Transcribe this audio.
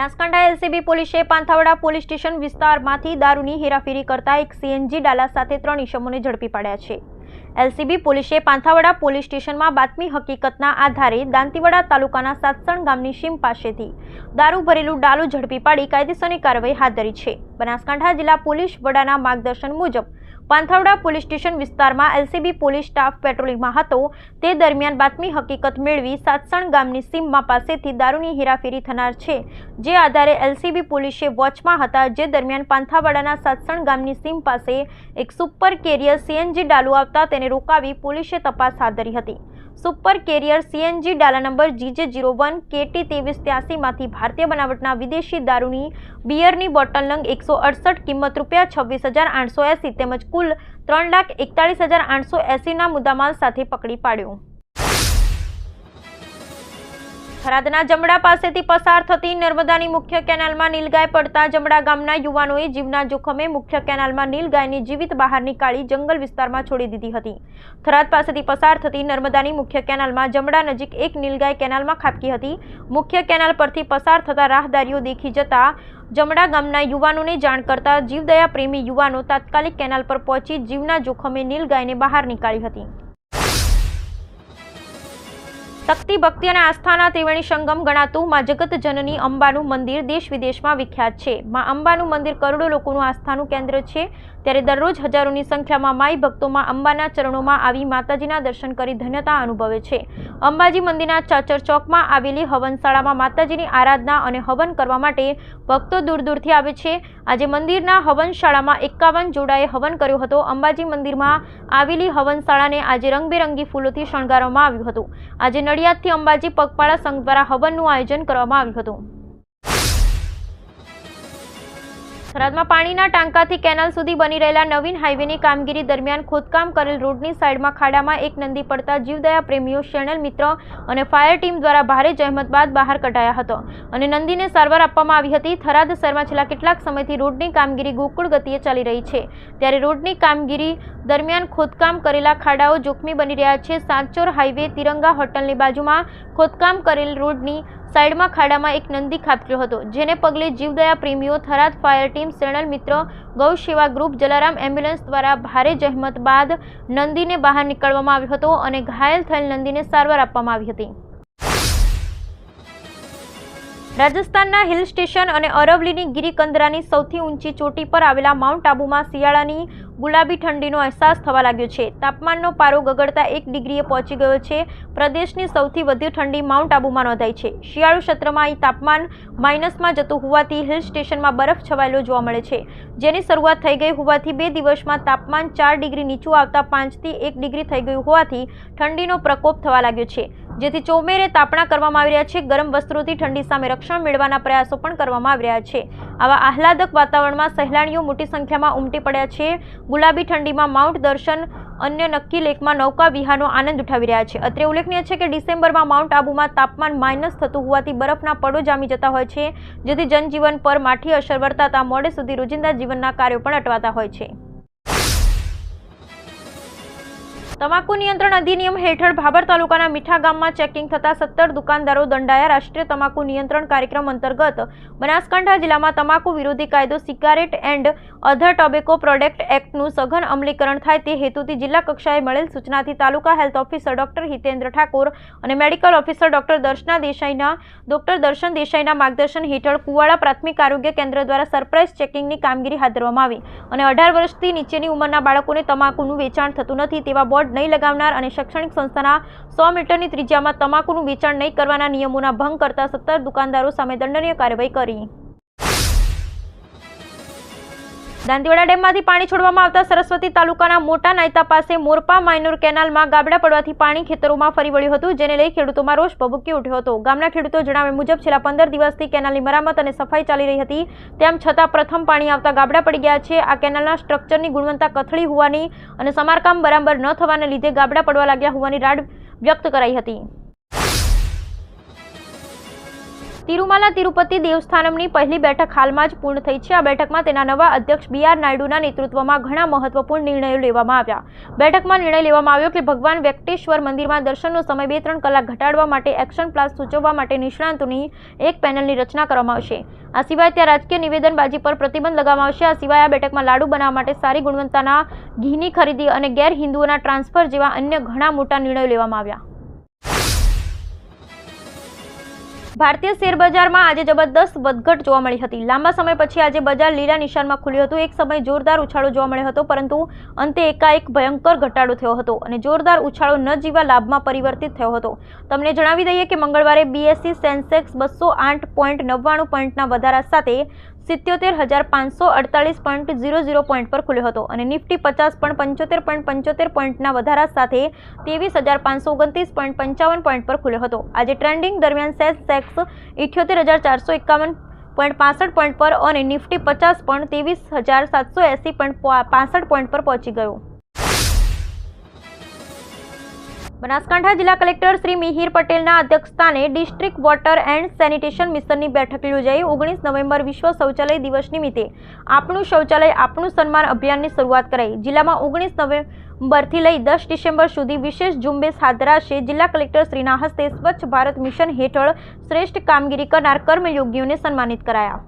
Banaskantha LCB પોલીસે પાંથાવડા police station વિસ્તારમાંથી દારૂની હેરાફેરી કરતા એક સીએનજી ડાલા સાથે ત્રણ ઇસમોને ઝડપી પાડ્યા છે. એલસીબી પોલીસે પાંથાવડા પોલીસ સ્ટેશનમાં બાતમી હકીકતના આધારે દાંતીવાડા તાલુકાના સાતસણ ગામની સીમ પાસેથી દારૂ ભરેલું ડાલું ઝડપી પાડી કાયદેસરની કાર્યવાહી હાથ ધરી છે. બનાસકાંઠા જિલ્લા પોલીસ વડાના માર્ગદર્શન મુજબ પાંથાવડા પોલીસ સ્ટેશન વિસ્તારમાં એલસીબી પોલીસ સ્ટાફ પેટ્રોલિંગમાં હતો. તે દરમિયાન બાતમી હકીકત મેળવી સાતસણ ગામની સીમમાં પાસેથી દારૂની હેરાફેરી થનાર છે. જે આધારે એલસીબી પોલીસે વોચમાં હતા. જે દરમિયાન પાંથાવાડાના સાતસણ ગામની સીમ પાસે એક સુપર કેરિયર સીએનજી ડાલુ આવતા તેને રોકાવી પોલીસે તપાસ હાથ ધરી હતી. Super carrier CNG ડાલા number GJ zero one KT ત્રેવીસ ત્યાસીમાંથી ભારતીય બનાવટના વિદેશી દારૂની બિયરની બોટલ નંગ એકસો અડસઠ કિંમત રૂપિયા છવ્વીસ હજાર આઠસો એંસી તેમજ કુલ ત્રણ લાખ એકતાળીસ હજાર આઠસો એંસીના મુદ્દામાલ સાથે પકડી પાડ્યો. થરાદના જમડા પાસેથી પસાર થતી નર્મદાની મુખ્ય કેનાલમાં નીલગાય પડતા જમડા ગામના યુવાનોએ જીવના જોખમે મુખ્ય કેનાલમાં નીલગાયની જીવિત બહાર નીકાળી જંગલ વિસ્તારમાં છોડી દીધી હતી. થરાદ પાસેથી પસાર થતી નર્મદાની મુખ્ય કેનાલમાં જમડા નજીક એક નીલગાય કેનાલમાં ખાબકી હતી. મુખ્ય કેનાલ પરથી પસાર થતા રાહદારીઓ દેખી જતા જમડા ગામના યુવાનોને જાણ કરતા જીવદયા પ્રેમી યુવાનો તાત્કાલિક કેનાલ પર પહોંચી જીવના જોખમે નીલગાયને બહાર નીકાળી હતી. શક્તિ, ભક્તિ અને આસ્થાના ત્રિવેણી સંગમ ગણાતું માં જગત જનની અંબાનું મંદિર દેશ વિદેશમાં વિખ્યાત છે. માં અંબાનું મંદિર કરોડો લોકોનું આસ્થાનું કેન્દ્ર છે. ત્યારે દરરોજ હજારોની સંખ્યામાં માઈ ભક્તોમાં અંબાના ચરણોમાં આવી માતાજીના દર્શન કરી ધન્યતા અનુભવે છે. અંબાજી મંદિરના ચાચર ચોકમાં આવેલી હવનશાળામાં માતાજીની આરાધના અને હવન કરવા માટે ભક્તો દૂર દૂરથી આવે છે. આજે મંદિરના હવનશાળામાં એકાવન જોડાએ હવન કર્યો હતો. અંબાજી મંદિરમાં આવેલી હવનશાળાને આજે રંગબેરંગી ફૂલોથી શણગારવામાં આવ્યું હતું. આજે નડિયાદથી અંબાજી પગપાળા સંઘ દ્વારા હવનનું આયોજન કરવામાં આવ્યું હતું. થરાદમાં પાણીના ટાંકાથી કેનાલ સુધી બની રહેલા નવીન હાઈવેની કામગીરી દરમિયાન ખોદકામ કરેલ રોડની સાઈડમાં ખાડામાં એક નંદી પડતા જીવદયા પ્રેમીઓ, શેણલ મિત્ર અને ફાયર ટીમ દ્વારા ભારે જહેમત બાદ બહાર કઢાયા હતો અને નંદીને સારવાર આપવામાં આવી હતી. થરાદ શહેરમાં છેલ્લા કેટલાક સમયથી રોડની કામગીરી ગોકુળ ગતિએ ચાલી રહી છે. ત્યારે રોડની કામગીરી દરમિયાન ખોદકામ કરેલા ખાડાઓ જોખમી બની રહ્યા છે. સાંચોર હાઈવે તિરંગા હોટલની બાજુમાં ખોદકામ કરેલ રોડની સાઈડમાં ખાડામાં એક નંદી ખાબક્યો હતો, જેને પગલે જીવદયા પ્રેમીઓ થરાદ ફાયર ટીમ સેણલ મિત્ર ગૌ સેવા ગ્રુપ જલારામ એમ્બ્યુલન્સ દ્વારા ભારે જહેમત બાદ નંદીને બહાર નીકળવામાં આવ્યો હતો અને ઘાયલ થયેલ નંદીને સારવાર આપવામાં આવી હતી. રાજસ્થાનના હિલ સ્ટેશન અને અરવલીની ગિરિકંદરાની સૌથી ઊંચી ચોટી પર આવેલા માઉન્ટ આબુમાં શિયાળાની ગુલાબી ઠંડીનો અહેસાસ થવા લાગ્યો છે. તાપમાનનો પારો ગગડતા એક ડિગ્રીએ પહોંચી ગયો છે. પ્રદેશની સૌથી વધુ ઠંડી માઉન્ટ આબુમાં નોંધાઈ છે. શિયાળુ ક્ષેત્રમાં અહીં તાપમાન માઇનસમાં જતું હોવાથી હિલ સ્ટેશનમાં બરફ છવાયેલો જોવા મળે છે. જેની શરૂઆત થઈ ગઈ હોવાથી બે દિવસમાં તાપમાન ચાર ડિગ્રી નીચું આવતા પાંચથી એક ડિગ્રી થઈ ગયું હોવાથી ઠંડીનો પ્રકોપ થવા લાગ્યો છે. જેથી ચોમેરે તાપણા કરવામાં આવી રહ્યા છે. ગરમ વસ્ત્રોથી ઠંડી સામે રક્ષણ મેળવવાના પ્રયાસો પણ કરવામાં આવી રહ્યા છે. આવા આહલાદક વાતાવરણમાં સહેલાણીઓ મોટી સંખ્યામાં ઉમટી પડ્યા છે. ગુલાબી ઠંડીમાં માઉન્ટ દર્શન, અન્ય નક્કી લેકમાં નૌકા વિહારનો આનંદ ઉઠાવી રહ્યા છે. અત્રે ઉલ્લેખનીય છે કે ડિસેમ્બરમાં માઉન્ટ આબુમાં તાપમાન માઇનસ થતું હોવાથી બરફના પડો જામી જતા હોય છે, જેથી જનજીવન પર માઠી અસર વર્તાતા મોડે સુધી રોજિંદા જીવનના કાર્યો પણ અટવાતા હોય છે. તમાકુ નિયંત્રણ અધિનિયમ હેઠળ ભાબર તાલુકાના મીઠા ગામમાં ચેકિંગ થતા સત્તર દુકાનદારો દંડાયા. રાષ્ટ્રીય તમાકુ નિયંત્રણ કાર્યક્રમ અંતર્ગત બનાસકાંઠા જિલ્લામાં તમાકુ વિરોધી કાયદો cigarette and other tobacco product એક્ટનું સઘન અમલીકરણ થાય તે હેતુથી જિલ્લા કક્ષાએ મળેલ સૂચનાથી તાલુકા health officer doctor Hitendra Thakor અને મેડિકલ ઓફિસર ડોક્ટર દર્શના દેસાઈના, ડોક્ટર દર્શન દેસાઈના માર્ગદર્શન હેઠળ કુવાડા પ્રાથમિક આરોગ્ય કેન્દ્ર દ્વારા સરપ્રાઇઝ ચેકિંગની કામગીરી હાથ ધરવામાં આવી. અને અઢાર વર્ષથી નીચેની ઉંમરના બાળકોને તમાકુનું વેચાણ થતું નથી તેવા બોર્ડ નહીં લગાવનાર અને શૈક્ષણિક સંસ્થાના સો મીટરની ત્રિજ્યામાં તમાકુનું વેચાણ નહીં કરવાના નિયમોના ભંગ કરતા સત્તર દુકાનદારો સામે દંડનીય કાર્યવાહી કરી. દાંતીવાડા ડેમમાંથી પાણી છોડવામાં આવતા સરસ્વતી તાલુકાના મોટા નાયતા પાસે મોરપા માઇનોર કેનાલમાં ગાબડા પડવાથી પાણી ખેતરોમાં ફરી વળ્યું હતું, જેને લઈ ખેડૂતોમાં રોષ ભભૂકી ઉઠ્યો હતો. ગામના ખેડૂતો જણાવ્યા મુજબ, છેલ્લા પંદર દિવસથી કેનાલની મરામત અને સફાઈ ચાલી રહી હતી. તેમ છતાં પ્રથમ પાણી આવતા ગાબડા પડી ગયા છે. આ કેનાલના સ્ટ્રક્ચરની ગુણવત્તા કથળી હોવાની અને સમારકામ બરાબર ન થવાને લીધે ગાબડા પડવા લાગ્યા હોવાની રાડ વ્યક્ત કરાઈ હતી. તિરુમાલા તિરુપતિ દેવસ્થાનમની પહેલી બેઠક હાલમાં જ પૂર્ણ થઈ છે. આ બેઠકમાં તેના નવા અધ્યક્ષ બી આર નાયડુના નેતૃત્વમાં ઘણા મહત્વપૂર્ણ નિર્ણયો લેવામાં આવ્યા. બેઠકમાં નિર્ણય લેવામાં આવ્યો કે ભગવાન વેંકટેશ્વર મંદિરમાં દર્શનનો સમય બે ત્રણ કલાક ઘટાડવા માટે એક્શન પ્લાન સૂચવવા માટે નિષ્ણાંતોની એક પેનલની રચના કરવામાં આવશે. આ સિવાય ત્યાં રાજકીય નિવેદનબાજી પર પ્રતિબંધ લગાવવામાં આવશે. આ સિવાય આ બેઠકમાં લાડુ બનાવવા માટે સારી ગુણવત્તાના ઘીની ખરીદી અને ગેર હિન્દુઓના ટ્રાન્સફર જેવા અન્ય ઘણા મોટા નિર્ણયો લેવામાં આવ્યા. ભારતીય શેર બજારમાં આજે જબરદસ્ત વધઘટ જોવા મળી હતી. લાંબા સમય પછી આજે બજાર લીલા નિશાનમાં ખુલ્યું હતું. એક સમય જોરદાર ઉછાળો જોવા મળ્યો હતો, પરંતુ અંતે એકાએક ભયંકર ઘટાડો થયો હતો અને જોરદાર ઉછાળો ન જીવા લાભમાં પરિવર્તિત થયો હતો. તમને જણાવી દઈએ કે મંગળવારે બીએસસી સેન્સેક્સ બસો આઠ પોઈન્ટ નવ્વાણું પોઈન્ટના વધારા સાથે સિત્યોતેર હજાર પાંચસો અડતાલીસ પોઈન્ટ ઝીરો ઝીરો પોઈન્ટ પર ખુલ્યો હતો અને નિફ્ટી પચાસ પણ પંચોતેર પોઈન્ટ પંચોતેર પોઈન્ટના વધારા સાથે ત્રેવીસ હજાર પાંચસો ઓગણત્રીસ પોઈન્ટ પંચાવન પોઈન્ટ પર ખુલ્યો હતો. આજે ટ્રેન્ડિંગ દરમિયાન સેન્સેક્સ ઇઠ્યોતેર હજાર ચારસો એકાવન પોઈન્ટ પાસઠ પોઈન્ટ પર અને નિફ્ટી પચાસ પણ ત્રેવીસ હજાર સાતસો એંસી પોઈન્ટ પાસઠ પોઈન્ટ પર પહોંચી ગયો. બનાસકાંઠા જિલ્લા કલેક્ટર શ્રી મિહિર પટેલના અધ્યક્ષસ્થાને ડિસ્ટ્રિક્ટ વોટર એન્ડ સેનિટેશન મિશનની બેઠક યોજાઈ ઓગણીસ નવેમ્બર વિશ્વ શૌચાલય દિવસ નિમિત્તે. આપણું શૌચાલય આપણું સન્માન અભિયાનની શરૂઆત કરાઈ. જિલ્લામાં ઓગણીસ નવેમ્બરથી લઈ દસ ડિસેમ્બર સુધી વિશેષ ઝુંબેશ હાથ ધરાશે. જિલ્લા કલેક્ટર શ્રીના હસ્તે સ્વચ્છ ભારત મિશન હેઠળ શ્રેષ્ઠ કામગીરી કરનાર કર્મયોગીઓને સન્માનિત કરાયા.